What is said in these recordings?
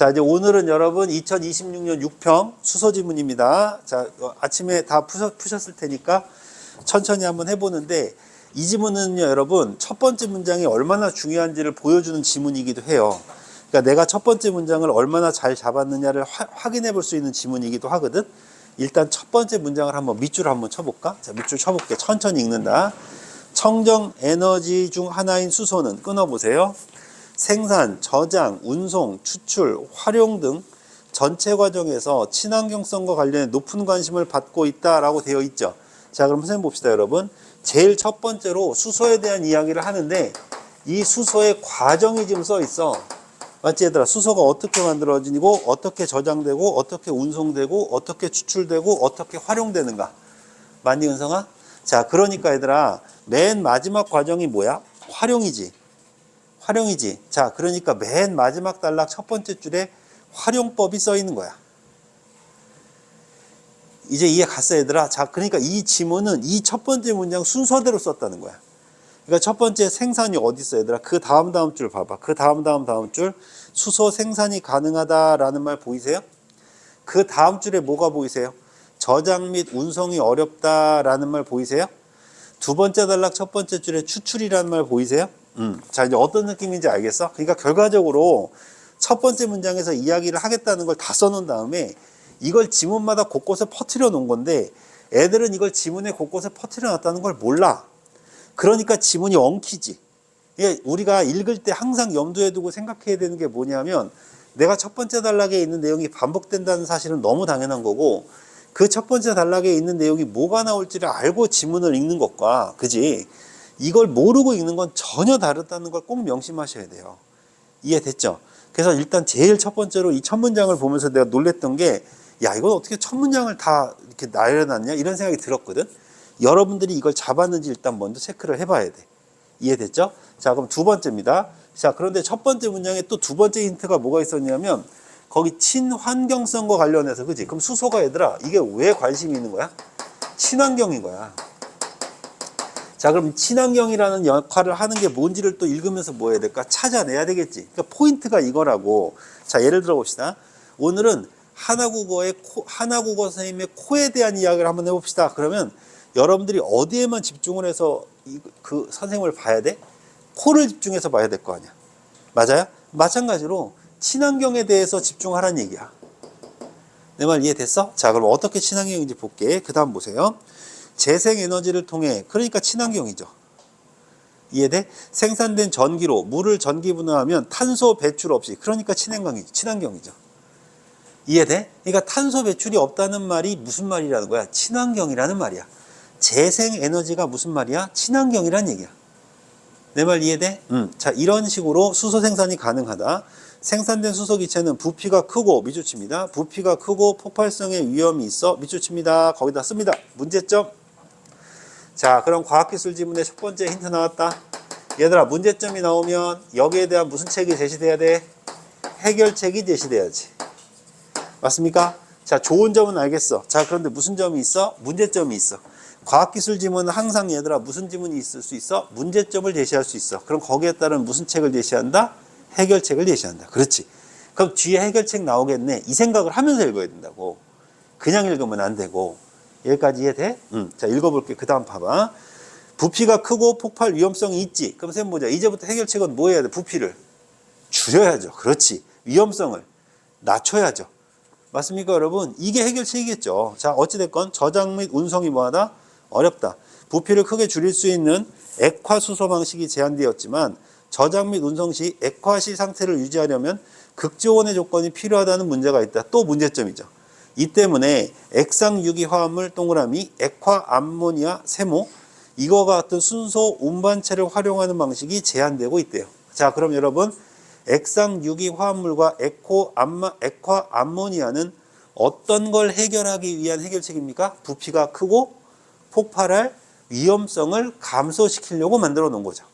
자, 이제 오늘은 여러분 2026년 6평 수소 지문입니다. 자, 어, 아침에 다 푸셨, 푸셨 을 테니까 천천히 한번 해보는데 이 지문은요, 여러분 첫 번째 문장이 얼마나 중요한지를 보여주는 지문이기도 해요. 그러니까 내가 첫 번째 문장을 얼마나 잘 잡았느냐를 화- 확인해 볼 수 있는 지문이기도 하거든. 일단 첫 번째 문장을 한번 밑줄 한번 쳐볼까? 자, 밑줄 쳐볼게. 천천히 읽는다. 청정 에너지 중 하나인 수소는 끊어보세요. 생산, 저장, 운송, 추출, 활용 등 전체 과정에서 친환경성과 관련해 높은 관심을 받고 있다라고 되어 있죠. 자, 그럼 선생님 봅시다, 여러분. 제일 첫 번째로 수소에 대한 이야기를 하는데 이 수소의 과정이 지금 써 있어. 맞지, 얘들아? 수소가 어떻게 만들어지고, 어떻게 저장되고, 어떻게 운송되고, 어떻게 추출되고, 어떻게 활용되는가. 맞니, 은성아? 자, 그러니까 얘들아, 맨 마지막 과정이 뭐야? 활용이지. 활용이지. 자, 그러니까 맨 마지막 단락 첫 번째 줄에 활용법이 써 있는 거야. 이제 이해 갔어, 얘들아? 자, 그러니까 이 지문은 이 첫 번째 문장 순서대로 썼다는 거야. 그러니까 첫 번째 생산이 어디 있어, 얘들아? 그 다음 다음 줄 봐봐. 그 다음 다음 다음 줄 수소 생산이 가능하다라는 말 보이세요? 그 다음 줄에 뭐가 보이세요? 저장 및 운송이 어렵다라는 말 보이세요? 두 번째 단락 첫 번째 줄에 추출이라는 말 보이세요? 음. 자, 이제 어떤 느낌인지 알겠어? 그러니까 결과적으로 첫 번째 문장에서 이야기를 하겠다는 걸 다 써놓은 다음에 이걸 지문마다 곳곳에 퍼뜨려 놓은 건데 애들은 이걸 지문에 곳곳에 퍼뜨려 놨다는 걸 몰라. 그러니까 지문이 엉키지. 예, 우리가 읽을 때 항상 염두에 두고 생각해야 되는 게 뭐냐면 내가 첫 번째 단락에 있는 내용이 반복된다는 사실은 너무 당연한 거고 그 첫 번째 단락에 있는 내용이 뭐가 나올지를 알고 지문을 읽는 것과 그지 이걸 모르고 읽는 건 전혀 다르다는 걸 꼭 명심하셔야 돼요. 이해됐죠? 그래서 일단 제일 첫 번째로 이 첫 문장을 보면서 내가 놀랬던 게 야, 이건 어떻게 첫 문장을 다 이렇게 나열해놨냐? 이런 생각이 들었거든. 여러분들이 이걸 잡았는지 일단 먼저 체크를 해봐야 돼. 이해됐죠? 자, 그럼 두 번째입니다. 자, 그런데 첫 번째 문장에 또 두 번째 힌트가 뭐가 있었냐면 거기 친환경성과 관련해서 그지? 그럼 수소가 얘들아 이게 왜 관심이 있는 거야? 친환경인 거야. 자, 그럼 친환경이라는 역할을 하는 게 뭔지를 또 읽으면서 뭐 해야 될까? 찾아내야 되겠지. 그러니까 포인트가 이거라고. 자, 예를 들어 봅시다. 오늘은 하나국어의 코, 하나국어 선생님의 코에 대한 이야기를 한번 해봅시다. 그러면 여러분들이 어디에만 집중을 해서 이, 그 선생님을 봐야 돼? 코를 집중해서 봐야 될 거 아니야. 맞아요? 마찬가지로 친환경에 대해서 집중하라는 얘기야. 내 말 이해됐어? 자, 그럼 어떻게 친환경인지 볼게. 그 다음 보세요. 재생에너지를 통해, 그러니까 친환경이죠. 이해돼? 생산된 전기로 물을 전기 분화하면 탄소 배출 없이, 그러니까 친환경이죠. 친환경이죠. 이해돼? 그러니까 탄소 배출이 없다는 말이 무슨 말이라는 거야? 친환경이라는 말이야. 재생에너지가 무슨 말이야? 친환경이란 얘기야. 내 말 이해돼? 음. 자, 이런 식으로 수소 생산이 가능하다. 생산된 수소 기체는 부피가 크고 미주치입니다. 부피가 크고 폭발성의 위험이 있어 미주치입니다. 거기다 씁니다. 문제점. 자, 그럼 과학기술 지문의 첫 번째 힌트 나왔다. 얘들아, 문제점이 나오면 여기에 대한 무슨 책이 제시돼야 돼? 해결책이 제시돼야지. 맞습니까? 자, 좋은 점은 알겠어. 자, 그런데 무슨 점이 있어? 문제점이 있어. 과학기술 지문은 항상 얘들아 무슨 지문이 있을 수 있어? 문제점을 제시할 수 있어. 그럼 거기에 따른 무슨 책을 제시한다? 해결책을 제시한다. 그렇지. 그럼 뒤에 해결책 나오겠네. 이 생각을 하면서 읽어야 된다고. 그냥 읽으면 안 되고. 여기까지 이해돼? 응. 자, 읽어볼게. 그 다음 봐봐. 부피가 크고 폭발 위험성이 있지. 그럼 쌤 보자. 이제부터 해결책은 뭐 해야 돼? 부피를 줄여야죠. 그렇지. 위험성을 낮춰야죠. 맞습니까, 여러분? 이게 해결책이겠죠. 자, 어찌됐건 저장 및 운송이 뭐하다? 어렵다. 부피를 크게 줄일 수 있는 액화수소 방식이 제한되었지만 저장 및 운송 시 액화시 상태를 유지하려면 극지온의 조건이 필요하다는 문제가 있다. 또 문제점이죠. 이 때문에 액상 유기 화합물 동그라미, 액화 암모니아 세모 이거와 같은 순소 운반체를 활용하는 방식이 제한되고 있대요. 자, 그럼 여러분 액상 유기 화합물과 에코 암마, 액화 암모니아는 어떤 걸 해결하기 위한 해결책입니까? 부피가 크고 폭발할 위험성을 감소시키려고 만들어 놓은 거죠.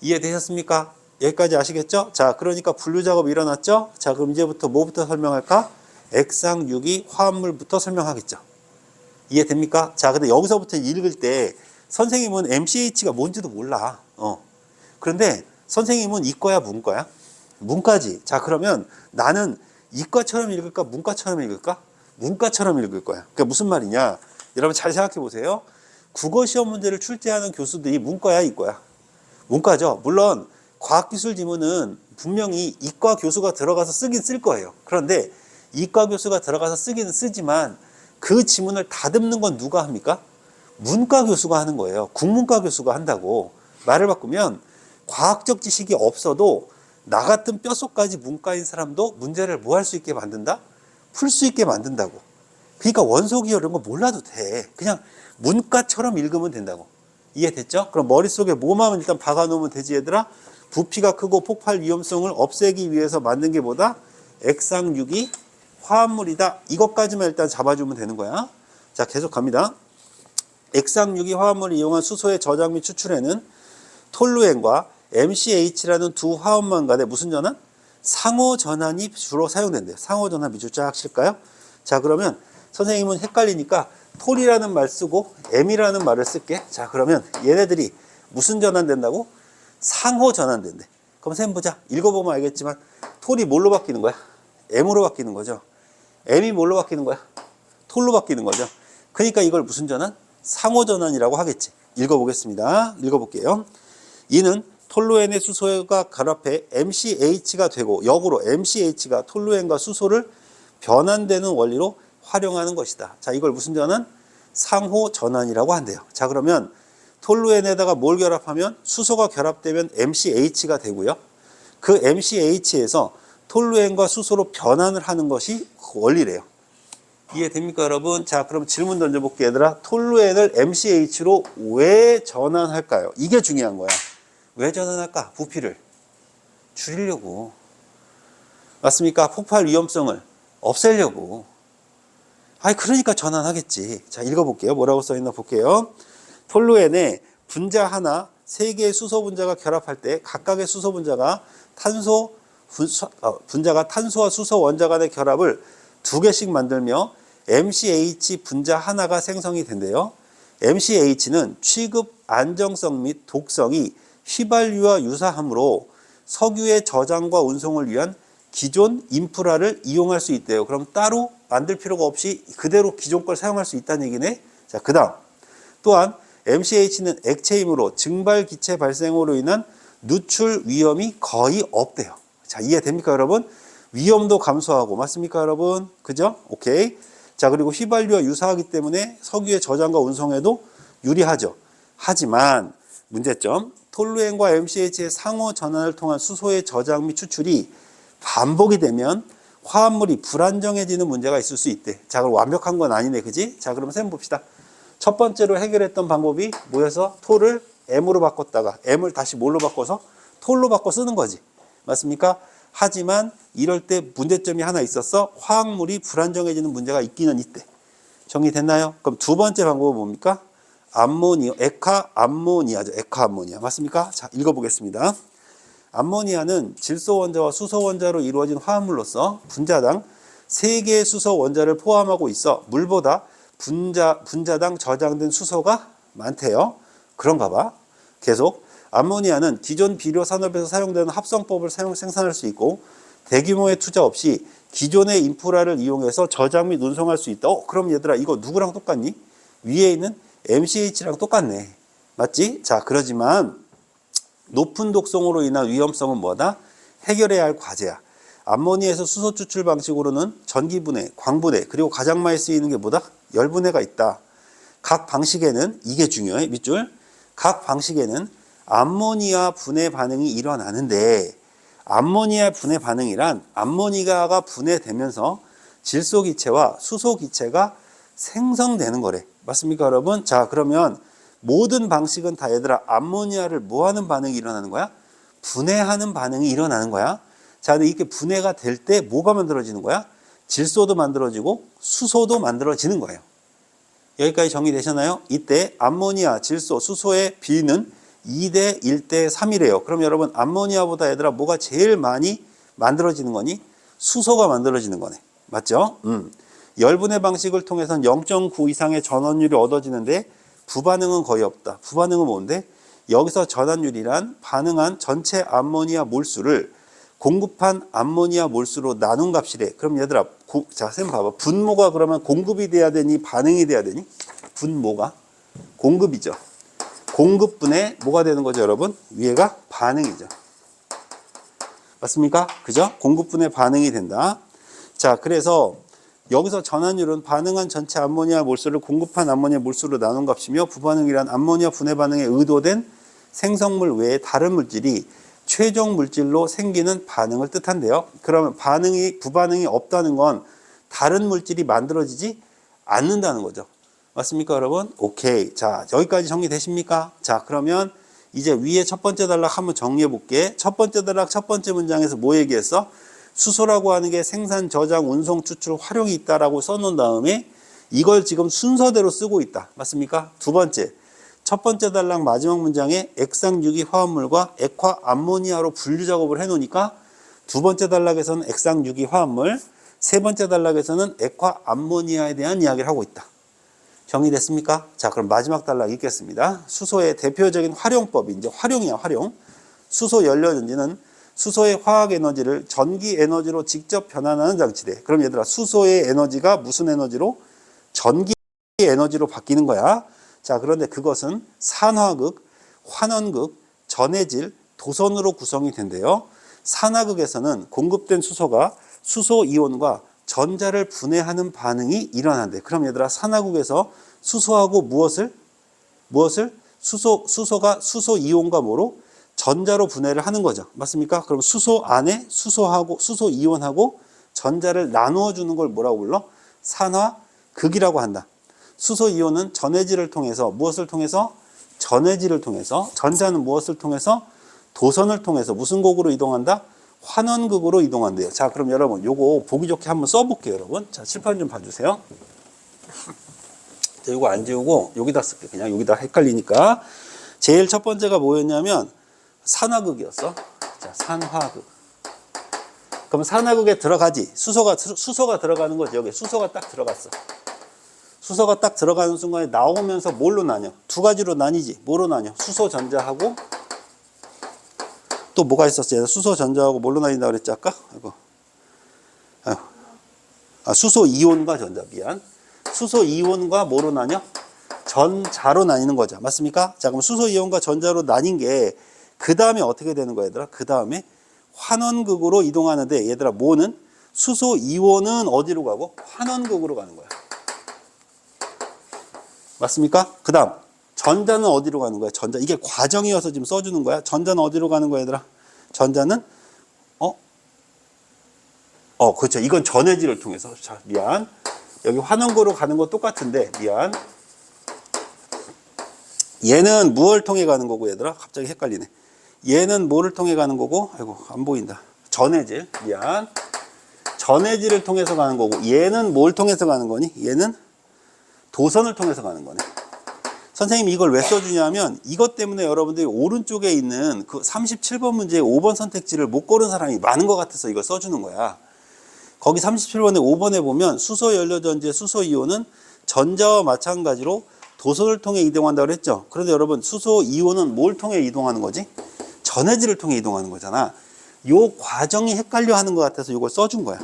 이해되셨습니까? 여기까지 아시겠죠? 자, 그러니까 분류 작업 일어났죠? 자, 그럼 이제부터 뭐부터 설명할까? 액상 유기 화합물부터 설명하겠죠. 이해됩니까? 자, 근데 여기서부터 읽을 때 선생님은 MCH가 뭔지도 몰라. 어. 그런데 선생님은 이과야, 문과야? 문까지. 자, 그러면 나는 이과처럼 읽을까? 문과처럼 읽을까? 문과처럼 읽을 거야. 그러니까 무슨 말이냐? 여러분 잘 생각해 보세요. 국어 시험 문제를 출제하는 교수들이 문과야, 이과야? 문과죠. 물론 과학기술 지문은 분명히 이과 교수가 들어가서 쓰긴 쓸 거예요. 그런데 이과 교수가 들어가서 쓰기는 쓰지만 그 지문을 다듬는 건 누가 합니까? 문과 교수가 하는 거예요. 국문과 교수가 한다고. 말을 바꾸면 과학적 지식이 없어도 나 같은 뼛속까지 문과인 사람도 문제를 뭐 할 수 있게 만든다? 풀 수 있게 만든다고. 그러니까 원소기호 이런 거 몰라도 돼. 그냥 문과처럼 읽으면 된다고. 이해됐죠? 그럼 머릿속에 뭐만 일단 박아놓으면 되지 얘들아? 부피가 크고 폭발 위험성을 없애기 위해서 만든 게 뭐다? 액상육이 화합물이다. 이것까지만 일단 잡아주면 되는 거야. 자, 계속 갑니다. 액상육이 화합물을 이용한 수소의 저장 및 추출에는 톨루엔과 MCH라는 두 화합만 간에 무슨 전환? 상호 전환이 주로 사용된대요. 상호 전환 밑줄 쫙 칠까요? 자, 그러면 선생님은 헷갈리니까 톨이라는 말 쓰고 M이라는 말을 쓸게. 자, 그러면 얘네들이 무슨 전환된다고? 상호 전환된대. 그럼 쌤 보자. 읽어보면 알겠지만 톨이 뭘로 바뀌는 거야? M으로 바뀌는 거죠. M이 뭘로 바뀌는 거야? 톨로 바뀌는 거죠. 그러니까 이걸 무슨 전환? 상호 전환이라고 하겠지. 읽어보겠습니다. 읽어볼게요. 이는 톨루엔의 수소가 결합해 MCH가 되고 역으로 MCH가 톨루엔과 수소를 변환되는 원리로 활용하는 것이다. 자, 이걸 무슨 전환? 상호 전환이라고 한대요. 자, 그러면 톨루엔에다가 뭘 결합하면 수소가 결합되면 MCH가 되고요. 그 MCH에서 톨루엔과 수소로 변환을 하는 것이 그 원리래요. 이해됩니까, 여러분? 자, 그럼 질문 던져볼게요, 얘들아. 톨루엔을 MCH로 왜 전환할까요? 이게 중요한 거야. 왜 전환할까? 부피를 줄이려고. 맞습니까? 폭발 위험성을 없애려고. 아니, 그러니까 전환하겠지. 자, 읽어볼게요. 뭐라고 써있나 볼게요. 톨루엔에 분자 하나, 세 개의 수소 분자가 결합할 때 각각의 수소 분자가 탄소, 어, 분자가 탄소와 수소 원자 간의 결합을 두 개씩 만들며 MCH 분자 하나가 생성이 된대요. MCH는 취급 안정성 및 독성이 휘발유와 유사하므로 석유의 저장과 운송을 위한 기존 인프라를 이용할 수 있대요. 그럼 따로 만들 필요가 없이 그대로 기존 걸 사용할 수 있다는 얘기네. 자, 그 다음. 또한 MCH는 액체이므로 증발 기체 발생으로 인한 누출 위험이 거의 없대요. 자, 이해됩니까, 여러분? 위험도 감소하고, 맞습니까, 여러분? 그죠? 오케이. 자, 그리고 휘발유와 유사하기 때문에 석유의 저장과 운송에도 유리하죠. 하지만, 문제점, 톨루엔과 MCH의 상호 전환을 통한 수소의 저장 및 추출이 반복이 되면 화합물이 불안정해지는 문제가 있을 수 있대. 자, 그럼 완벽한 건 아니네, 그지? 자, 그럼 쌤 봅시다. 첫 번째로 해결했던 방법이 뭐여서 톨을 M으로 바꿨다가 M을 다시 뭘로 바꿔서 톨로 바꿔 쓰는 거지. 맞습니까? 하지만 이럴 때 문제점이 하나 있었어. 화학물이 불안정해지는 문제가 있기는 있대. 정리됐나요? 그럼 두 번째 방법은 뭡니까? 암모니아, 에카 암모니아죠. 에카 암모니아. 맞습니까? 자, 읽어보겠습니다. 암모니아는 질소 원자와 수소 원자로 이루어진 화합물로서 분자당 3개의 수소 원자를 포함하고 있어 물보다 분자, 분자당 저장된 수소가 많대요. 그런가 봐. 계속. 암모니아는 기존 비료 산업에서 사용되는 합성법을 사용, 생산할 수 있고 대규모의 투자 없이 기존의 인프라를 이용해서 저장 및 운송할 수 있다. 어, 그럼 얘들아 이거 누구랑 똑같니? 위에 있는 MCH랑 똑같네. 맞지? 자, 그러지만 높은 독성으로 인한 위험성은 뭐다? 해결해야 할 과제야. 암모니아에서 수소 추출 방식으로는 전기분해, 광분해, 그리고 가장 많이 쓰이는 게 뭐다? 열분해가 있다. 각 방식에는 이게 중요해. 밑줄. 각 방식에는 암모니아 분해 반응이 일어나는데 암모니아 분해 반응이란 암모니아가 분해되면서 질소 기체와 수소 기체가 생성되는 거래. 맞습니까, 여러분? 자, 그러면 모든 방식은 다 얘들아 암모니아를 뭐 하는 반응이 일어나는 거야? 분해하는 반응이 일어나는 거야. 자, 근데 이렇게 분해가 될 때 뭐가 만들어지는 거야? 질소도 만들어지고 수소도 만들어지는 거예요. 여기까지 정리되셨나요? 이때 암모니아, 질소, 수소의 비는 2대 1대 3이래요. 그럼 여러분 암모니아보다 얘들아 뭐가 제일 많이 만들어지는 거니? 수소가 만들어지는 거네. 맞죠? 음. 열분해 방식을 통해서는 0.9 이상의 전원율이 얻어지는데 부반응은 거의 없다. 부반응은 뭔데? 여기서 전환율이란 반응한 전체 암모니아 몰수를 공급한 암모니아 몰수로 나눈 값이래. 그럼 얘들아, 고, 자, 선생님 봐봐. 분모가 그러면 공급이 돼야 되니 반응이 돼야 되니? 분모가 공급이죠. 공급분의 뭐가 되는 거죠, 여러분? 위에가 반응이죠. 맞습니까? 그죠? 공급분의 반응이 된다. 자, 그래서 여기서 전환율은 반응한 전체 암모니아 몰수를 공급한 암모니아 몰수로 나눈 값이며 부반응이란 암모니아 분해 반응에 의도된 생성물 외에 다른 물질이 최종 물질로 생기는 반응을 뜻한데요. 그러면 반응이 부반응이 없다는 건 다른 물질이 만들어지지 않는다는 거죠. 맞습니까, 여러분? 오케이. 자, 여기까지 정리되십니까? 자, 그러면 이제 위에 첫 번째 단락 한번 정리해 볼게. 첫 번째 단락 첫 번째 문장에서 뭐 얘기했어? 수소라고 하는 게 생산, 저장, 운송, 추출, 활용이 있다라고 써놓은 다음에 이걸 지금 순서대로 쓰고 있다. 맞습니까? 두 번째. 첫 번째 단락 마지막 문장에 액상 유기 화합물과 액화 암모니아로 분류 작업을 해 놓으니까 두 번째 단락에서는 액상 유기 화합물, 세 번째 단락에서는 액화 암모니아에 대한 이야기를 하고 있다. 정리됐습니까? 자, 그럼 마지막 단락 읽겠습니다. 수소의 대표적인 활용법이 이제 활용이야, 활용. 수소 연료 전지는 수소의 화학 에너지를 전기 에너지로 직접 변환하는 장치대. 그럼 얘들아, 수소의 에너지가 무슨 에너지로? 전기 에너지로 바뀌는 거야. 자, 그런데 그것은 산화극, 환원극, 전해질, 도선으로 구성이 된대요. 산화극에서는 공급된 수소가 수소 이온과 전자를 분해하는 반응이 일어난대. 그럼 얘들아, 산화극에서 수소하고 무엇을 무엇을 수소 수소가 수소 이온과 뭐로 전자로 분해를 하는 거죠. 맞습니까? 그럼 수소 안에 수소하고 수소 이온하고 전자를 나누어 주는 걸 뭐라고 불러? 산화극이라고 한다. 수소 이온은 전해질을 통해서 무엇을 통해서 전해질을 통해서 전자는 무엇을 통해서 도선을 통해서 무슨 곡으로 이동한다? 환원극으로 이동한대요. 자, 그럼 여러분 요거 보기 좋게 한번 써볼게요, 여러분. 자, 칠판 좀 봐주세요. 자, 요거 안 지우고 여기다 쓸게. 그냥 여기다 헷갈리니까. 제일 첫 번째가 뭐였냐면 산화극이었어. 자, 산화극. 그럼 산화극에 들어가지. 수소가 수소가 들어가는 거지. 여기 수소가 딱 들어갔어. 수소가 딱 들어가는 순간에 나오면서 뭘로 나뉘어? 두 가지로 나뉘지. 뭐로 나뉘어? 수소 전자하고 또 뭐가 있었어요? 수소 전자하고 뭘로 나뉜다 그랬지 아까? 아이고. 아유. 아, 수소 이온과 전자 미안. 수소 이온과 뭐로 나뉘어? 전자로 나뉘는 거죠. 맞습니까? 자, 그럼 수소 이온과 전자로 나뉜 게 그 다음에 어떻게 되는 거야, 얘들아? 그 다음에 환원극으로 이동하는데 얘들아 뭐는 수소 이온은 어디로 가고 환원극으로 가는 거야. 맞습니까? 그 다음 전자는 어디로 가는 거야? 전자 이게 과정이어서 지금 써주는 거야. 전자는 어디로 가는 거야, 얘들아? 전자는 어? 어, 그렇죠. 이건 전해질을 통해서. 자, 미안. 여기 환원구로 가는 거 똑같은데 미안. 얘는 무엇을 통해 가는 거고 얘들아? 갑자기 헷갈리네. 얘는 뭐를 통해 가는 거고? 아이고 안 보인다. 전해질. 미안. 전해질을 통해서 가는 거고 얘는 뭘 통해서 가는 거니? 얘는 도선을 통해서 가는 거네. 선생님이 이걸 왜 써주냐면 이것 때문에 여러분들이 오른쪽에 있는 그 37번 문제의 5번 선택지를 못 고른 사람이 많은 것 같아서 이걸 써주는 거야. 거기 37번에 5번에 보면 수소 연료 전지의 수소 이온은 전자와 마찬가지로 도선을 통해 이동한다고 그랬죠. 그런데 여러분 수소 이온은 뭘 통해 이동하는 거지? 전해질을 통해 이동하는 거잖아. 요 과정이 헷갈려 하는 것 같아서 이걸 써준 거야.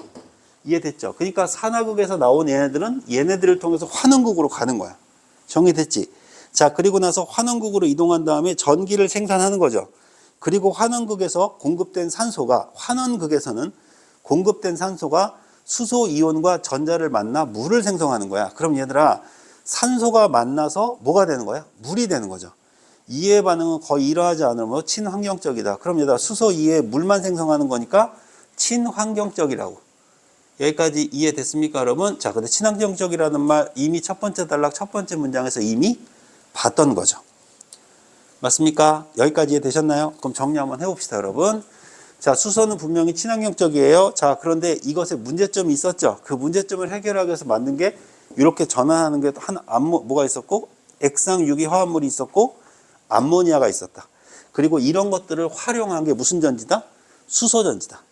이해됐죠? 그러니까 산화극에서 나온 얘네들은 얘네들을 통해서 환원극으로 가는 거야. 정리됐지? 자, 그리고 나서 환원극으로 이동한 다음에 전기를 생산하는 거죠. 그리고 환원극에서 공급된 산소가 환원극에서는 공급된 산소가 수소 이온과 전자를 만나 물을 생성하는 거야. 그럼 얘들아 산소가 만나서 뭐가 되는 거야? 물이 되는 거죠. 이해 반응은 거의 이러하지 않으면 친환경적이다. 그럼 얘들아 수소 이에 물만 생성하는 거니까 친환경적이라고. 여기까지 이해됐습니까, 여러분? 자, 근데 친환경적이라는 말 이미 첫 번째 단락 첫 번째 문장에서 이미 봤던 거죠. 맞습니까? 여기까지 이해되셨나요? 그럼 정리 한번 해봅시다, 여러분. 자, 수소는 분명히 친환경적이에요. 자, 그런데 이것에 문제점이 있었죠. 그 문제점을 해결하기 위해서 만든 게 이렇게 전환하는 게 한 암모 뭐가 있었고 액상 유기 화합물이 있었고 암모니아가 있었다. 그리고 이런 것들을 활용한 게 무슨 전지다? 수소 전지다.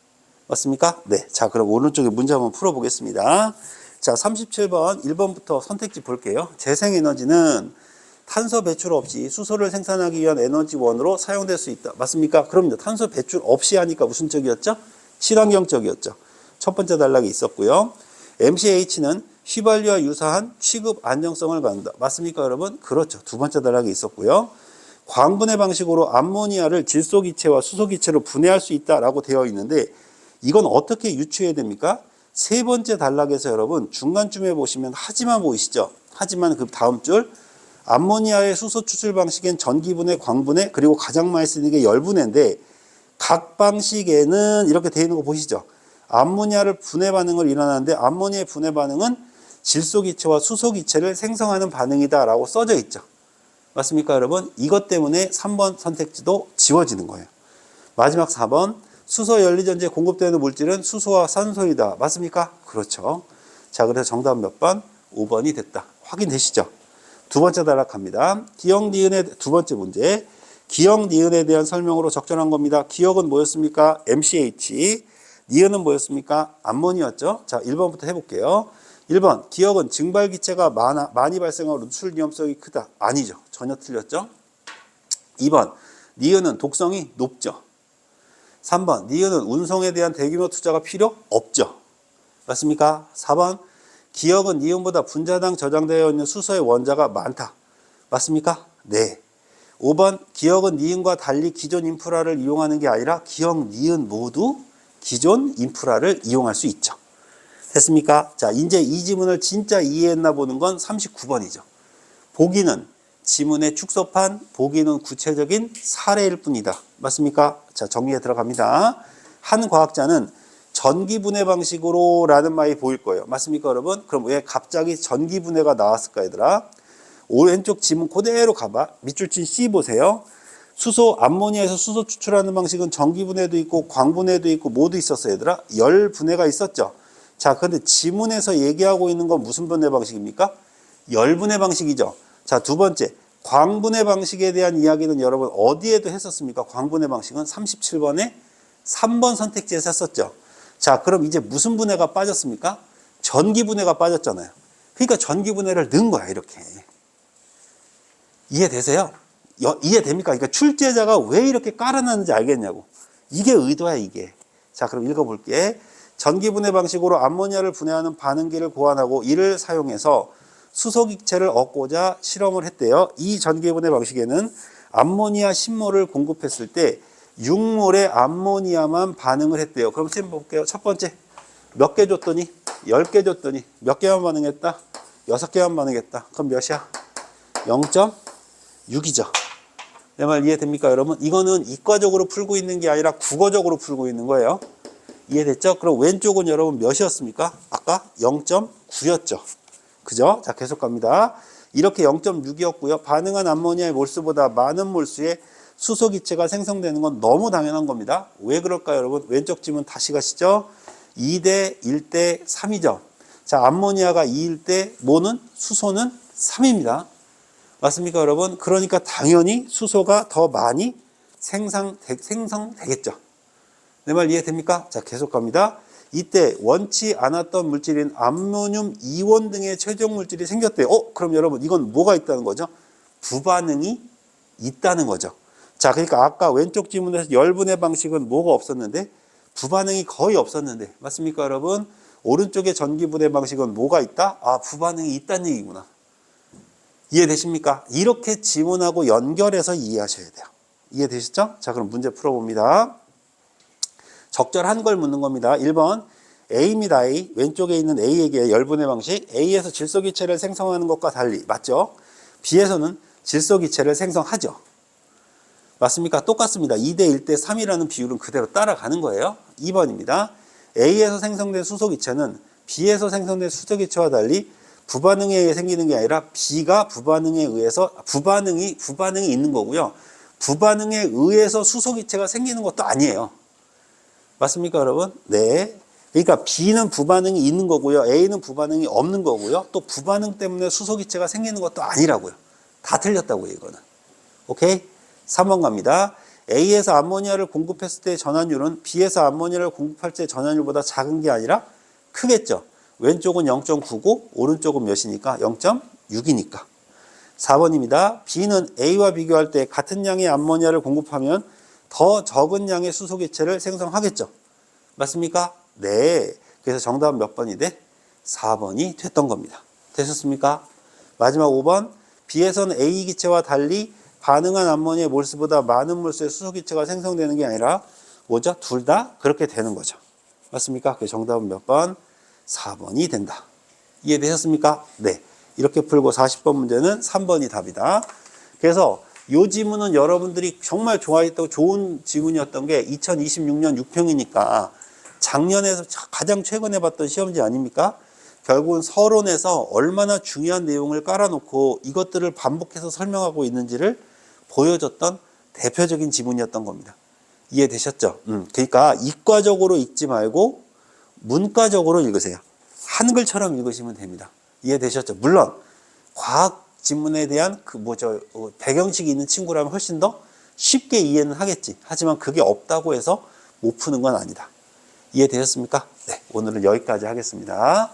맞습니까? 네. 자, 그럼 오른쪽에 문제 한번 풀어 보겠습니다. 자, 37번 1번부터 선택지 볼게요. 재생에너지는 탄소 배출 없이 수소를 생산하기 위한 에너지원으로 사용될 수 있다. 맞습니까? 그럼요. 탄소 배출 없이 하니까 무슨 쪽이었죠? 친환경적이었죠. 첫 번째 단락이 있었고요. MCH는 휘발유와 유사한 취급 안정성을 갖는다. 맞습니까, 여러분? 그렇죠. 두 번째 단락이 있었고요. 광분해 방식으로 암모니아를 질소기체와 수소기체로 분해할 수 있다라고 되어 있는데 이건 어떻게 유추해야 됩니까? 세 번째 단락에서 여러분 중간쯤에 보시면 하지만 보이시죠? 하지만 그 다음 줄 암모니아의 수소 추출 방식엔 전기분해, 광분해 그리고 가장 많이 쓰는 게 열분해인데 각 방식에는 이렇게 되어 있는 거 보시죠? 암모니아를 분해 반응을 일어나는데 암모니아의 분해 반응은 질소 기체와 수소 기체를 생성하는 반응이다라고 써져 있죠. 맞습니까, 여러분? 이것 때문에 3번 선택지도 지워지는 거예요. 마지막 4번 수소 연리 전지에 공급되는 물질은 수소와 산소이다. 맞습니까? 그렇죠. 자, 그래서 정답 몇 번? 5번이 됐다. 확인되시죠? 두 번째 단락합니다. 기억 니은의 두 번째 문제. 기억 니은에 대한 설명으로 적절한 겁니다. 기억은 뭐였습니까? MCH. 니은은 뭐였습니까? 암몬이었죠. 자, 1번부터 해볼게요. 1번 기억은 증발기체가 많아, 많이 발생하고 누출 위험성이 크다. 아니죠. 전혀 틀렸죠. 2번 니은은 독성이 높죠. 3번 니은은 운송에 대한 대규모 투자가 필요 없죠. 맞습니까? 4번 기억은 니은보다 분자당 저장되어 있는 수소의 원자가 많다. 맞습니까? 네. 5번 기억은 니은과 달리 기존 인프라를 이용하는 게 아니라 기억, 니은 모두 기존 인프라를 이용할 수 있죠. 됐습니까? 자, 이제 이 지문을 진짜 이해했나 보는 건 39번이죠. 보기는 지문의 축소판, 보기는 구체적인 사례일 뿐이다. 맞습니까? 자, 정리에 들어갑니다. 한 과학자는 전기 분해 방식으로 라는 말이 보일 거예요. 맞습니까, 여러분? 그럼 왜 갑자기 전기 분해가 나왔을까, 얘들아? 오른쪽 지문 그대로 가봐. 밑줄 친 C 보세요. 수소, 암모니아에서 수소 추출하는 방식은 전기 분해도 있고 광분해도 있고 모두 있었어요, 얘들아. 열 분해가 있었죠. 자, 그런데 지문에서 얘기하고 있는 건 무슨 분해 방식입니까? 열 분해 방식이죠. 자, 두 번째. 광분해 방식에 대한 이야기는 여러분 어디에도 했었습니까? 광분해 방식은 37번에 3번 선택지에서 했었죠. 자, 그럼 이제 무슨 분해가 빠졌습니까? 전기 분해가 빠졌잖아요. 그러니까 전기 분해를 넣은 거야, 이렇게. 이해되세요? 여- 이해됩니까? 그러니까 출제자가 왜 이렇게 깔아놨는지 알겠냐고. 이게 의도야, 이게. 자, 그럼 읽어볼게. 전기 분해 방식으로 암모니아를 분해하는 반응기를 고안하고 이를 사용해서 수소기체를 얻고자 실험을 했대요. 이 전기 분해 방식에는 암모니아 10몰을 공급했을 때 6몰의 암모니아만 반응을 했대요. 그럼 지금 볼게요. 첫 번째 몇 개 줬더니 10개 줬더니 몇 개만 반응했다? 6개만 반응했다. 그럼 몇이야? 0.6이죠. 내 말 이해됩니까, 여러분? 이거는 이과적으로 풀고 있는 게 아니라 국어적으로 풀고 있는 거예요. 이해됐죠? 그럼 왼쪽은 여러분 몇이었습니까? 아까 0.9였죠. 그죠? 자, 계속 갑니다. 이렇게 0.6이었고요. 반응한 암모니아의 몰수보다 많은 몰수의 수소기체가 생성되는 건 너무 당연한 겁니다. 왜 그럴까요, 여러분? 왼쪽 지문 다시 가시죠. 2대 1대 3이죠. 자, 암모니아가 2일 때 뭐는 수소는 3입니다. 맞습니까, 여러분? 그러니까 당연히 수소가 더 많이 생성, 생성되겠죠. 내 말 이해됩니까? 자, 계속 갑니다. 이때 원치 않았던 물질인 암모늄 이온 등의 최종 물질이 생겼대요. 어, 그럼 여러분, 이건 뭐가 있다는 거죠? 부반응이 있다는 거죠. 자, 그러니까 아까 왼쪽 지문에서 열분의 방식은 뭐가 없었는데? 부반응이 거의 없었는데. 맞습니까, 여러분? 오른쪽에 전기분해 방식은 뭐가 있다? 아, 부반응이 있다는 얘기구나. 이해되십니까? 이렇게 지문하고 연결해서 이해하셔야 돼요. 이해되셨죠? 자, 그럼 문제 풀어봅니다. 적절한 걸 묻는 겁니다. 1번 A입니다. A. 왼쪽에 있는 A에게 열분의 방식. A에서 질소기체를 생성하는 것과 달리 맞죠? B에서는 질소기체를 생성하죠. 맞습니까? 똑같습니다. 2대 1대 3이라는 비율은 그대로 따라가는 거예요. 2번입니다. A에서 생성된 수소기체는 B에서 생성된 수소기체와 달리 부반응에 의해 생기는 게 아니라 B가 부반응에 의해서 부반응이 부반응이 있는 거고요. 부반응에 의해서 수소기체가 생기는 것도 아니에요. 맞습니까, 여러분? 네. 그러니까 B는 부반응이 있는 거고요. A는 부반응이 없는 거고요. 또 부반응 때문에 수소기체가 생기는 것도 아니라고요. 다 틀렸다고요, 이거는. 오케이? 3번 갑니다. A에서 암모니아를 공급했을 때의 전환율은 B에서 암모니아를 공급할 때 전환율보다 작은 게 아니라 크겠죠. 왼쪽은 0.9고 오른쪽은 몇이니까 0.6이니까. 4번입니다. B는 A와 비교할 때 같은 양의 암모니아를 공급하면 더 적은 양의 수소 기체를 생성하겠죠. 맞습니까? 네. 그래서 정답은 몇 번이 돼? 4번이 됐던 겁니다. 되셨습니까? 마지막 5번. B에서는 A 기체와 달리 반응한 암모니아 몰수보다 많은 몰수의 수소 기체가 생성되는 게 아니라 뭐죠? 둘 다 그렇게 되는 거죠. 맞습니까? 그 정답은 몇 번? 4번이 된다. 이해되셨습니까? 네. 이렇게 풀고 40번 문제는 3번이 답이다. 그래서 이 지문은 여러분들이 정말 좋아했던 좋은 지문이었던 게 2026년 6평이니까 작년에서 가장 최근에 봤던 시험지 아닙니까? 결국은 서론에서 얼마나 중요한 내용을 깔아놓고 이것들을 반복해서 설명하고 있는지를 보여줬던 대표적인 지문이었던 겁니다. 이해되셨죠? 음, 그러니까 이과적으로 읽지 말고 문과적으로 읽으세요. 한글처럼 읽으시면 됩니다. 이해되셨죠? 물론 과학 지문에 대한 그 뭐죠 어, 배경식이 있는 친구라면 훨씬 더 쉽게 이해는 하겠지. 하지만 그게 없다고 해서 못 푸는 건 아니다. 이해되셨습니까? 네, 오늘은 여기까지 하겠습니다.